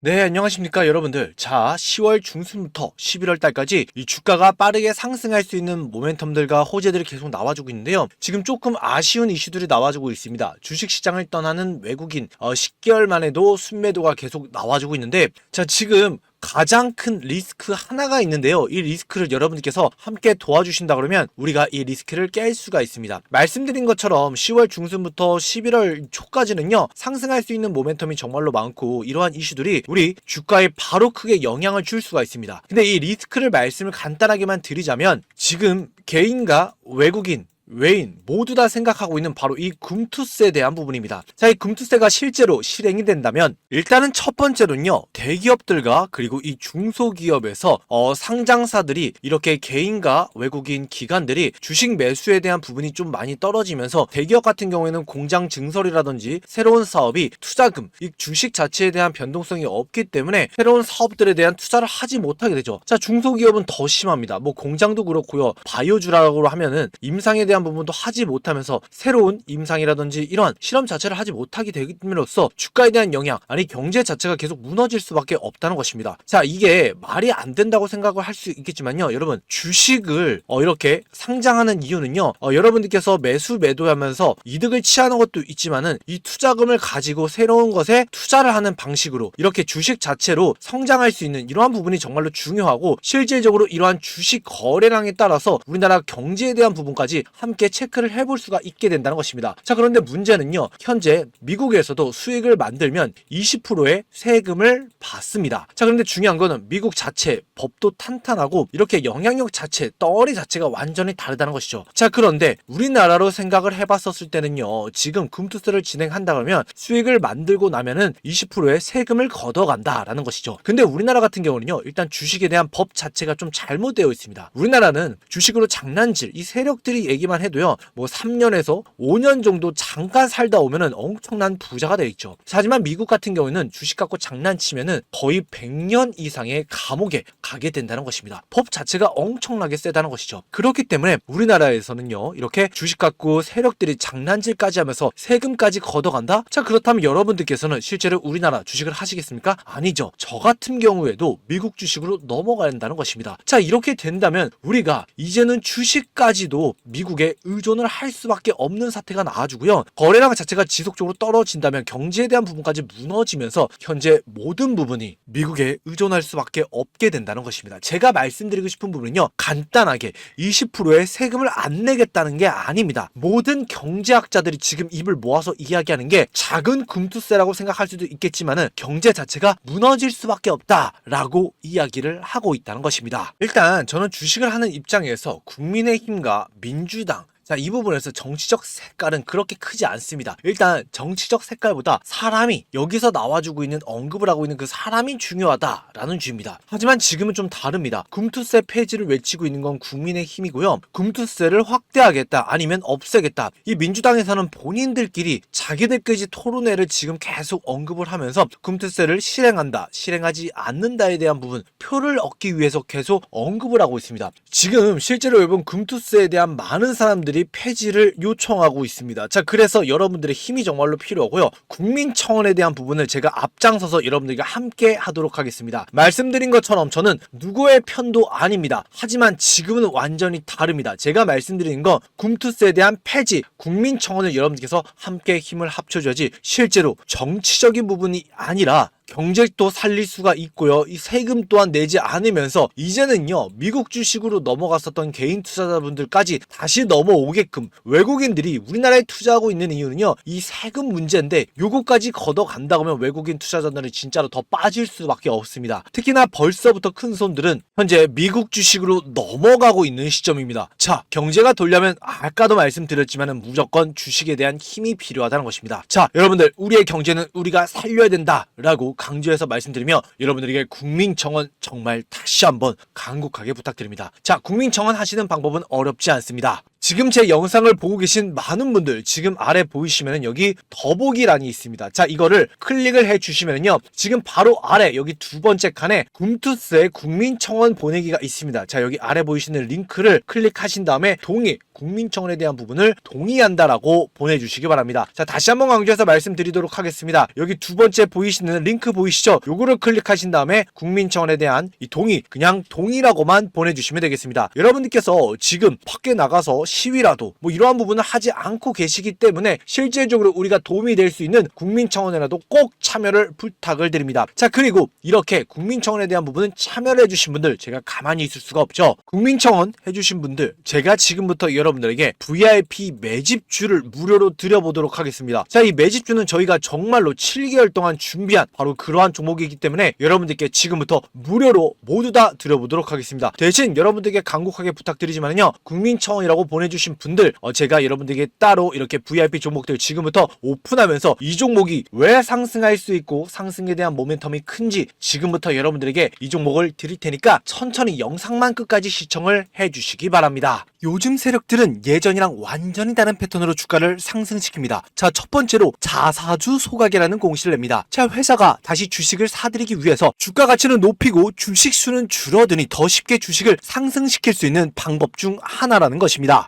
네, 안녕하십니까, 여러분들. 자, 10월 중순부터 11월 달까지 이 주가가 빠르게 상승할 수 있는 모멘텀들과 호재들이 계속 나와주고 있는데요. 지금 조금 아쉬운 이슈들이 나와주고 있습니다. 주식 시장을 떠나는 외국인, 어, 10개월 만에도 순매도가 계속 나와주고 있는데, 자, 지금 가장 큰 리스크 하나가 있는데요. 이 리스크를 여러분들께서 함께 도와주신다 그러면 우리가 이 리스크를 깰 수가 있습니다. 말씀드린 것처럼 10월 중순부터 11월 초까지는요. 상승할 수 있는 모멘텀이 정말로 많고 이러한 이슈들이 우리 주가에 바로 크게 영향을 줄 수가 있습니다. 근데 이 리스크를 말씀을 간단하게만 드리자면 지금 개인과 외국인 외인 모두 다 생각하고 있는 바로 이 금투세에 대한 부분입니다. 자, 이 금투세가 실제로 실행이 된다면 일단은 첫 번째로는요. 대기업들과 그리고 이 중소기업에서 어, 상장사들이 이렇게 개인과 외국인 기관들이 주식 매수에 대한 부분이 좀 많이 떨어지면서 대기업 같은 경우에는 공장 증설이라든지 새로운 사업이 투자금, 이 주식 자체에 대한 변동성이 없기 때문에 새로운 사업들에 대한 투자를 하지 못하게 되죠. 자, 중소기업은 더 심합니다. 뭐 공장도 그렇고요. 바이오주라고 하면은 임상에 대한 부분도 하지 못하면서 새로운 임상이라든지 이러한 실험 자체를 하지 못하게 됨으로써 주가에 대한 영향, 아니 경제 자체가 계속 무너질 수밖에 없다는 것입니다. 자, 이게 말이 안 된다고 생각을 할 수 있겠지만요. 여러분, 주식을 어, 이렇게 상장하는 이유는요. 어, 여러분들께서 매수 매도하면서 이득을 취하는 것도 있지만은 이 투자금을 가지고 새로운 것에 투자를 하는 방식으로 이렇게 주식 자체로 성장할 수 있는 이러한 부분이 정말로 중요하고 실질적으로 이러한 주식 거래량에 따라서 우리나라 경제에 대한 부분까지 함께 체크를 해볼 수가 있게 된다는 것입니다. 자, 그런데 문제는요. 현재 미국에서도 수익을 만들면 20%의 세금을 받습니다. 자, 그런데 중요한 거는 미국 자체 법도 탄탄하고 이렇게 영향력 자체, 떨이 자체가 완전히 다르다는 것이죠. 자, 그런데 우리나라로 생각을 해봤었을 때는요. 지금 금투세를 진행한다 그러면 수익을 만들고 나면은 20%의 세금을 걷어간다라는 것이죠. 근데 우리나라 같은 경우는요. 일단 주식에 대한 법 자체가 좀 잘못되어 있습니다. 우리나라는 주식으로 장난질 이 세력들이 얘기만 해도요. 뭐 3년에서 5년 정도 잠깐 살다 오면은 엄청난 부자가 되어 있죠. 하지만 미국 같은 경우에는 주식 갖고 장난치면은 거의 100년 이상의 감옥에 가게 된다는 것입니다. 법 자체가 엄청나게 세다는 것이죠. 그렇기 때문에 우리나라에서는요. 이렇게 주식 갖고 세력들이 장난질까지 하면서 세금까지 걷어간다? 자, 그렇다면 여러분들께서는 실제로 우리나라 주식을 하시겠습니까? 아니죠. 저 같은 경우에도 미국 주식으로 넘어가야 한다는 것입니다. 자, 이렇게 된다면 우리가 이제는 주식까지도 미국 에 의존을 할 수밖에 없는 사태가 나와주고요. 거래량 자체가 지속적으로 떨어진다면 경제에 대한 부분까지 무너지면서 현재 모든 부분이 미국에 의존할 수밖에 없게 된다는 것입니다. 제가 말씀드리고 싶은 부분은요. 간단하게 20%의 세금을 안 내겠다는 게 아닙니다. 모든 경제학자들이 지금 입을 모아서 이야기하는 게 작은 금투세라고 생각할 수도 있겠지만은 경제 자체가 무너질 수밖에 없다라고 이야기를 하고 있다는 것입니다. 일단 저는 주식을 하는 입장에서 국민의힘과 민주당 자, 이 부분에서 정치적 색깔은 그렇게 크지 않습니다. 일단 정치적 색깔보다 사람이 여기서 나와주고 있는 언급을 하고 있는 그 사람이 중요하다라는 주입니다. 하지만 지금은 좀 다릅니다. 금투세 폐지를 외치고 있는 건 국민의 힘이고요. 금투세를 확대하겠다 아니면 없애겠다. 이 민주당에서는 본인들끼리 자기들끼리 토론회를 지금 계속 언급을 하면서 금투세를 실행한다, 실행하지 않는다에 대한 부분 표를 얻기 위해서 계속 언급을 하고 있습니다. 지금 실제로 여러분 금투세에 대한 많은 사람들이 폐지를 요청하고 있습니다. 자, 그래서 여러분들의 힘이 정말로 필요하고요. 국민청원에 대한 부분을 제가 앞장서서 여러분들과 함께 하도록 하겠습니다. 말씀드린 것처럼 저는 누구의 편도 아닙니다. 하지만 지금은 완전히 다릅니다. 제가 말씀드리는 건 kum투세에 대한 폐지, 국민청원을 여러분들께서 함께 힘을 합쳐줘야지 실제로 정치적인 부분이 아니라 경제도 살릴 수가 있고요. 이 세금 또한 내지 않으면서 이제는요 미국 주식으로 넘어갔었던 개인 투자자분들까지 다시 넘어오게끔 외국인들이 우리나라에 투자하고 있는 이유는요 이 세금 문제인데 요거까지 걷어간다고 하면 외국인 투자자들은 진짜로 더 빠질 수밖에 없습니다. 특히나 벌써부터 큰 손들은 현재 미국 주식으로 넘어가고 있는 시점입니다. 자 경제가 돌려면 아까도 말씀드렸지만은 무조건 주식에 대한 힘이 필요하다는 것입니다. 자 여러분들 우리의 경제는 우리가 살려야 된다라고 강조해서 말씀드리며 여러분들에게 국민청원 정말 다시 한번 간곡하게 부탁드립니다. 자, 국민청원 하시는 방법은 어렵지 않습니다. 지금 제 영상을 보고 계신 많은 분들 지금 아래 보이시면 여기 더보기란이 있습니다. 자 이거를 클릭을 해 주시면요 지금 바로 아래 여기 두 번째 칸에 굼투스의 국민청원 보내기가 있습니다. 자 여기 아래 보이시는 링크를 클릭하신 다음에 동의 국민청원에 대한 부분을 동의한다라고 보내주시기 바랍니다. 자 다시 한번 강조해서 말씀드리도록 하겠습니다. 여기 두 번째 보이시는 링크 보이시죠? 요거를 클릭하신 다음에 국민청원에 대한 이 동의 그냥 동의라고만 보내주시면 되겠습니다. 여러분들께서 지금 밖에 나가서 시위라도 뭐 이러한 부분을 하지 않고 계시기 때문에 실질적으로 우리가 도움이 될 수 있는 국민청원에라도 꼭 참여를 부탁을 드립니다. 자 그리고 이렇게 국민청원에 대한 부분은 참여를 해주신 분들 제가 가만히 있을 수가 없죠. 국민청원 해주신 분들 제가 지금부터 여러분들에게 VIP 매집주를 무료로 드려보도록 하겠습니다. 자 이 매집주는 저희가 정말로 7개월 동안 준비한 바로 그러한 종목이기 때문에 여러분들께 지금부터 무료로 모두 다 드려보도록 하겠습니다. 대신 여러분들께 간곡하게 부탁드리지만요 국민청원이라고 보 내주신 분들 어, 제가 여러분들에게 따로 이렇게 VIP 종목들 지금부터 오픈하면서 이 종목이 왜 상승할 수 있고 상승에 대한 모멘텀이 큰지 지금부터 여러분들에게 이 종목을 드릴 테니까 천천히 영상만 끝까지 시청을 해주시기 바랍니다. 요즘 세력들은 예전이랑 완전히 다른 패턴으로 주가를 상승시킵니다. 자, 첫 번째로 자사주 소각이라는 공시를 냅니다. 자, 회사가 다시 주식을 사들이기 위해서 주가 가치는 높이고 주식 수는 줄어드니 더 쉽게 주식을 상승시킬 수 있는 방법 중 하나라는 것입니다.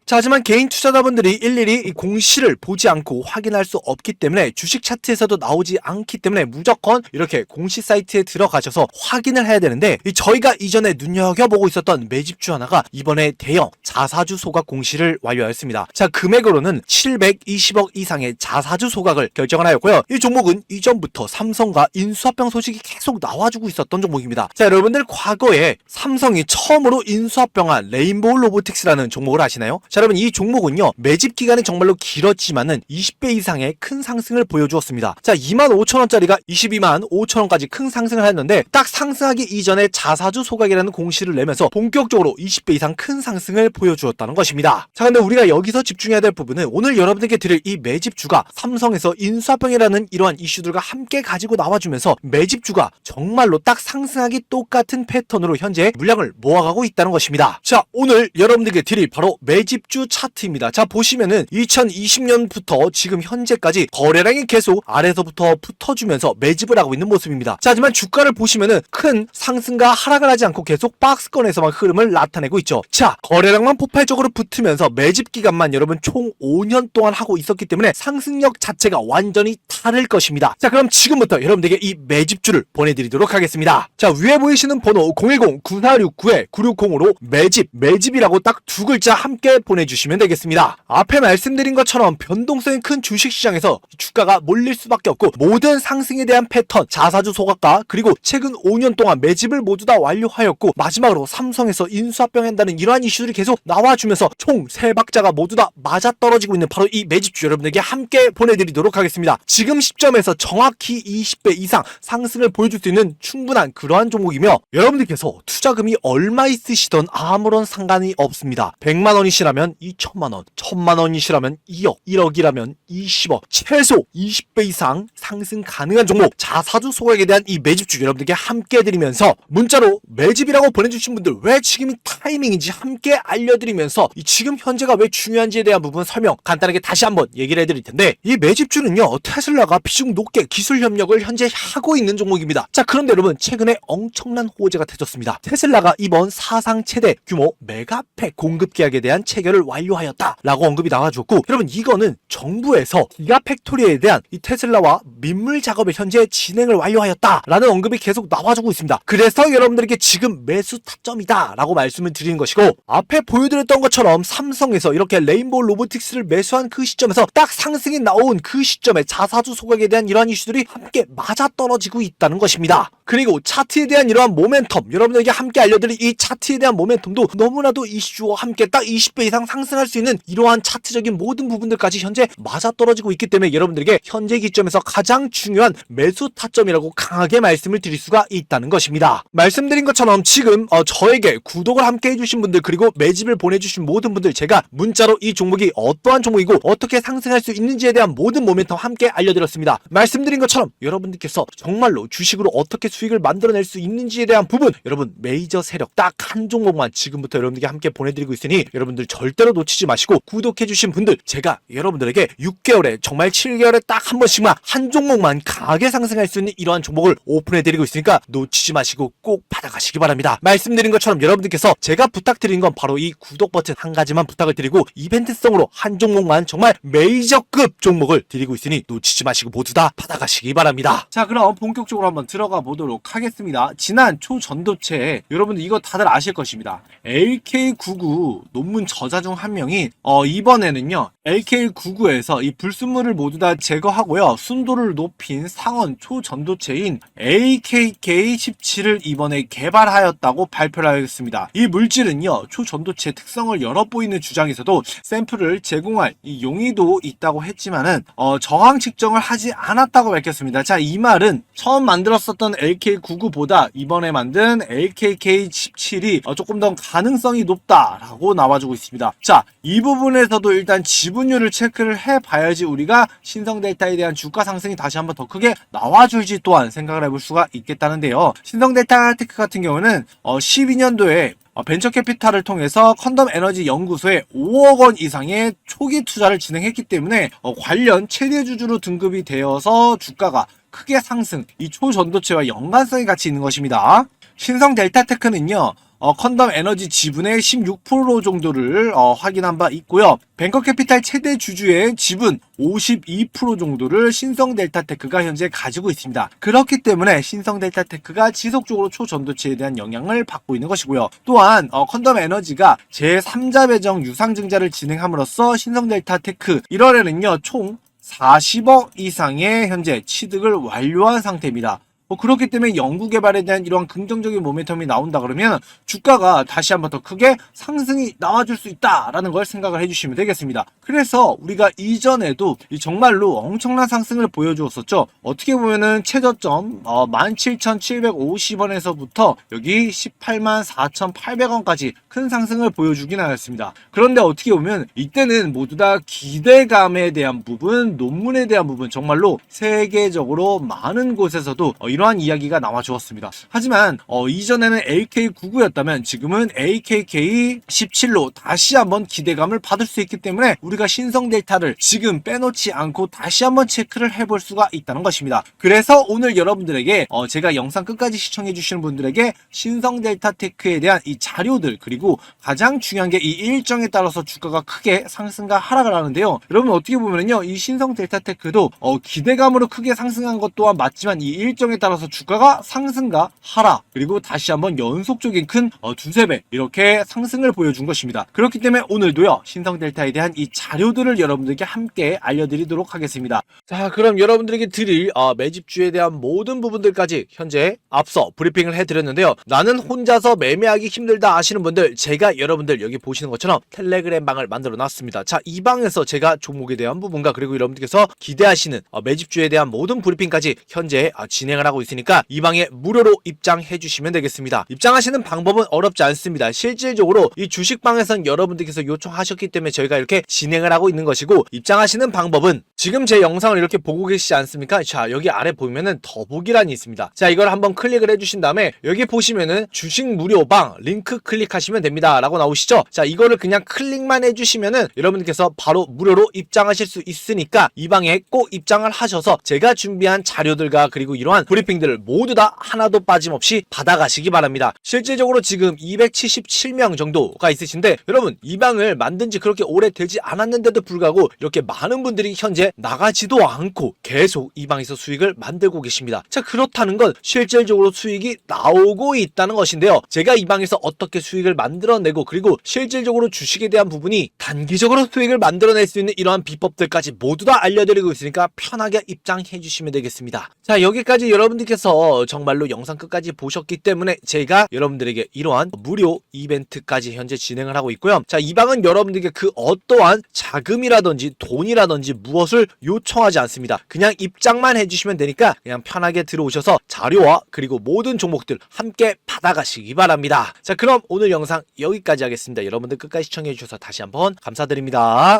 자, 하지만 개인 투자자분들이 일일이 이 공시를 보지 않고 확인할 수 없기 때문에 주식 차트에서도 나오지 않기 때문에 무조건 이렇게 공시 사이트에 들어가셔서 확인을 해야 되는데 이 저희가 이전에 눈여겨보고 있었던 매집주 하나가 이번에 대형 자사주 소각 공시를 완료하였습니다. 자, 금액으로는 720억 이상의 자사주 소각을 결정을 하였고요. 이 종목은 이전부터 삼성과 인수합병 소식이 계속 나와주고 있었던 종목입니다. 자, 여러분들 과거에 삼성이 처음으로 인수합병한 레인보우 로보틱스라는 종목을 아시나요? 자, 여러분 이 종목은요 매집 기간이 정말로 길었지만은 20배 이상의 큰 상승을 보여주었습니다. 자, 2만 5천 원짜리가 22만 5천 원까지 큰 상승을 했는데 딱 상승하기 이전에 자사주 소각이라는 공시를 내면서 본격적으로 20배 이상 큰 상승을 보여주었다는 것입니다. 자, 근데 우리가 여기서 집중해야 될 부분은 오늘 여러분들께 드릴 이 매집주가 삼성에서 인수합병이라는 이러한 이슈들과 함께 가지고 나와주면서 매집주가 정말로 딱 상승하기 똑같은 패턴으로 현재 물량을 모아가고 있다는 것입니다. 자, 오늘 여러분들께 드릴 바로 매집 주 차트입니다. 자, 보시면은 2020년부터 지금 현재까지 거래량이 계속 아래서부터 붙어주면서 매집을 하고 있는 모습입니다. 자, 하지만 주가를 보시면은 큰 상승과 하락을 하지 않고 계속 박스권에서만 흐름을 나타내고 있죠. 자, 거래량만 폭발적으로 붙으면서 매집 기간만 여러분 총 5년 동안 하고 있었기 때문에 상승력 자체가 완전히 다를 것입니다. 자, 그럼 지금부터 여러분들에게 이 매집주를 보내드리도록 하겠습니다. 자, 위에 보이시는 번호 010-9469-9605로 매집, 매집이라고 딱 두 글자 함께 보내주시면 되겠습니다. 앞에 말씀드린 것처럼 변동성이 큰 주식시장에서 주가가 몰릴 수밖에 없고 모든 상승에 대한 패턴, 자사주 소각과 그리고 최근 5년 동안 매집을 모두 다 완료하였고 마지막으로 삼성에서 인수합병한다는 이러한 이슈들이 계속 나와주면서 총세 박자가 모두 다 맞아떨어지고 있는 바로 이 매집주 여러분에게 함께 보내드리도록 하겠습니다. 지금 시점에서 정확히 20배 이상 상승을 보여줄 수 있는 충분한 그러한 종목이며 여러분들께서 투자금이 얼마 있으시던 아무런 상관이 없습니다. 100만 원이시라면 2천만 원, 1000만 원이시라면 2억, 1억이라면 20억, 최소 20배 이상 상승 가능한 종목 자사주 소액에 대한 이 매집주 여러분들께 함께 해드리면서 문자로 매집이라고 보내주신 분들 왜 지금이 타이밍인지 함께 알려드리면서 이 지금 현재가 왜 중요한지에 대한 부분 설명 간단하게 다시 한번 얘기를 해드릴 텐데 이 매집주는요 테슬라가 비중 높게 기술 협력을 현재 하고 있는 종목입니다. 자 그런데 여러분 최근에 엄청난 호재가 터졌습니다. 테슬라가 이번 사상 최대 규모 메가팩 공급 계약에 대한 체결 을 완료하였다라고 언급이 나와줬고 여러분 이거는 정부에서 기가 팩토리에 대한 이 테슬라와 민물 작업을 현재 진행을 완료하였다라는 언급이 계속 나와주고 있습니다. 그래서 여러분들에게 지금 매수 타점이다라고 말씀을 드리는 것이고 앞에 보여드렸던 것처럼 삼성에서 이렇게 레인보우 로보틱스를 매수한 그 시점에서 딱 상승이 나온 그 시점에 자사주 소각에 대한 이러한 이슈들이 함께 맞아떨어지고 있다는 것입니다. 그리고 차트에 대한 이러한 모멘텀 여러분에게 함께 알려드릴 이 차트에 대한 모멘텀도 너무나도 이슈와 함께 딱 20배 이상 상승할 수 있는 이러한 차트적인 모든 부분들까지 현재 맞아떨어지고 있기 때문에 여러분들에게 현재 기점에서 가장 중요한 매수 타점이라고 강하게 말씀을 드릴 수가 있다는 것입니다. 말씀드린 것처럼 지금 어, 저에게 구독을 함께 해주신 분들 그리고 매집을 보내주신 모든 분들 제가 문자로 이 종목이 어떠한 종목이고 어떻게 상승할 수 있는지에 대한 모든 모멘텀 함께 알려드렸습니다. 말씀드린 것처럼 여러분들께서 정말로 주식으로 어떻게 수 수익을 만들어낼 수 있는지에 대한 부분 여러분 메이저 세력 딱 한 종목만 지금부터 여러분들께 함께 보내드리고 있으니 여러분들 절대로 놓치지 마시고 구독해주신 분들 제가 여러분들에게 6개월에 정말 7개월에 딱 한 번씩만 한 종목만 강하게 상승할 수 있는 이러한 종목을 오픈해드리고 있으니까 놓치지 마시고 꼭 받아가시기 바랍니다. 말씀드린 것처럼 여러분들께서 제가 부탁드린 건 바로 이 구독 버튼 한 가지만 부탁을 드리고 이벤트성으로 한 종목만 정말 메이저급 종목을 드리고 있으니 놓치지 마시고 모두 다 받아가시기 바랍니다. 자 그럼 본격적으로 한번 들어가 보도록 하겠습니다. 지난 초전도체에 여러분들 이거 다들 아실 것입니다. LK99 논문 저자 중 한 명이 어, 이번에는요 LK99에서 이 불순물을 모두 다 제거하고요 순도를 높인 상온 초전도체인 AKK17을 이번에 개발하였다고 발표를 하였습니다. 이 물질은요 초전도체 특성을 열어보이는 주장에서도 샘플을 제공할 이 용의도 있다고 했지만은 어, 저항 측정을 하지 않았다고 밝혔습니다. 자 이 말은 처음 만들었었던 LK99보다 이번에 만든 LKK17이 어, 조금 더 가능성이 높다라고 나와주고 있습니다. 자 이 부분에서도 일단 지분율을 체크를 해봐야지 우리가 신성 델타에 대한 주가 상승이 다시 한번 더 크게 나와줄지 또한 생각을 해볼 수가 있겠다는데요. 신성 델타 테크 같은 경우는 어, 12년도에 어, 벤처 캐피탈을 통해서 컨덤 에너지 연구소에 5억 원 이상의 초기 투자를 진행했기 때문에 어, 관련 최대 주주로 등급이 되어서 주가가 크게 상승, 이 초전도체와 연관성이 같이 있는 것입니다. 신성 델타테크는요, 어, 컨덤 에너지 지분의 16% 정도를 어, 확인한 바 있고요. 뱅커 캐피탈 최대 주주의 지분 52% 정도를 신성 델타테크가 현재 가지고 있습니다. 그렇기 때문에 신성 델타테크가 지속적으로 초전도체에 대한 영향을 받고 있는 것이고요. 또한 어, 컨덤 에너지가 제3자 배정 유상증자를 진행함으로써 신성 델타테크 1월에는요 총 40억 이상의 현재 취득을 완료한 상태입니다. 뭐 그렇기 때문에 연구 개발에 대한 이러한 긍정적인 모멘텀이 나온다 그러면 주가가 다시 한번 더 크게 상승이 나와줄 수 있다라는 걸 생각을 해주시면 되겠습니다. 그래서 우리가 이전에도 이 정말로 엄청난 상승을 보여주었었죠. 어떻게 보면은 최저점 어, 17,750원에서부터 여기 18만 4,800원까지 큰 상승을 보여주긴 하였습니다. 그런데 어떻게 보면 이때는 모두 다 기대감에 대한 부분, 논문에 대한 부분 정말로 세계적으로 많은 곳에서도 어, 이러한 이야기가 나와 주었습니다. 하지만 어, 이전에는 AK99였다면 지금은 AKK17로 다시 한번 기대감을 받을 수 있기 때문에 우리가 신성 델타를 지금 빼놓지 않고 다시 한번 체크를 해볼 수가 있다는 것입니다. 그래서 오늘 여러분들에게 어, 제가 영상 끝까지 시청해 주시는 분들에게 신성 델타 테크에 대한 이 자료들 그리고 가장 중요한 게 이 일정에 따라서 주가가 크게 상승과 하락을 하는데요. 여러분 어떻게 보면요 이 신성 델타 테크도 어, 기대감으로 크게 상승한 것 또한 맞지만 이 일정에 따라 서 주가가 상승과 하락 그리고 다시 한번 연속적인 큰 어, 두세 배 이렇게 상승을 보여준 것입니다. 그렇기 때문에 오늘도요 신성 델타에 대한 이 자료들을 여러분들께 함께 알려드리도록 하겠습니다. 자, 그럼 여러분들에게 드릴 어, 매집주에 대한 모든 부분들까지 현재 앞서 브리핑을 해드렸는데요. 나는 혼자서 매매하기 힘들다 아시는 분들, 제가 여러분들 여기 보시는 것처럼 텔레그램 방을 만들어 놨습니다. 자, 이 방에서 제가 종목에 대한 부분과 그리고 여러분들께서 기대하시는 어, 매집주에 대한 모든 브리핑까지 현재 어, 진행을 하고 있으니까 이 방에 무료로 입장해 주시면 되겠습니다. 입장하시는 방법은 어렵지 않습니다. 실질적으로 이 주식방에선 여러분들께서 요청하셨기 때문에 저희가 이렇게 진행을 하고 있는 것이고 입장하시는 방법은 지금 제 영상을 이렇게 보고 계시지 않습니까? 자, 여기 아래 보면은 더보기란이 있습니다. 자, 이걸 한번 클릭을 해주신 다음에 여기 보시면은 주식 무료방 링크 클릭하시면 됩니다. 라고 나오시죠? 자, 이거를 그냥 클릭만 해주시면은 여러분들께서 바로 무료로 입장하실 수 있으니까 이 방에 꼭 입장을 하셔서 제가 준비한 자료들과 그리고 이러한 브리 핑들을 모두 다 하나도 빠짐없이 받아가시기 바랍니다. 실질적으로 지금 277명 정도가 있으신데 여러분 이 방을 만든 지 그렇게 오래 되지 않았는데도 불구하고 이렇게 많은 분들이 현재 나가지도 않고 계속 이 방에서 수익을 만들고 계십니다. 자 그렇다는 건 실질적으로 수익이 나오고 있다는 것인데요. 제가 이 방에서 어떻게 수익을 만들어내고 그리고 실질적으로 주식에 대한 부분이 단기적으로 수익을 만들어낼 수 있는 이러한 비법들까지 모두 다 알려드리고 있으니까 편하게 입장해 주시면 되겠습니다. 자 여기까지 여러분들께서 정말로 영상 끝까지 보셨기 때문에 제가 여러분들에게 이러한 무료 이벤트까지 현재 진행을 하고 있고요. 자 이 방은 여러분들에게 그 어떠한 자금이라든지 돈이라든지 무엇을 요청하지 않습니다. 그냥 입장만 해주시면 되니까 그냥 편하게 들어오셔서 자료와 그리고 모든 종목들 함께 받아가시기 바랍니다. 자 그럼 오늘 영상 여기까지 하겠습니다. 여러분들 끝까지 시청해 주셔서 다시 한번 감사드립니다.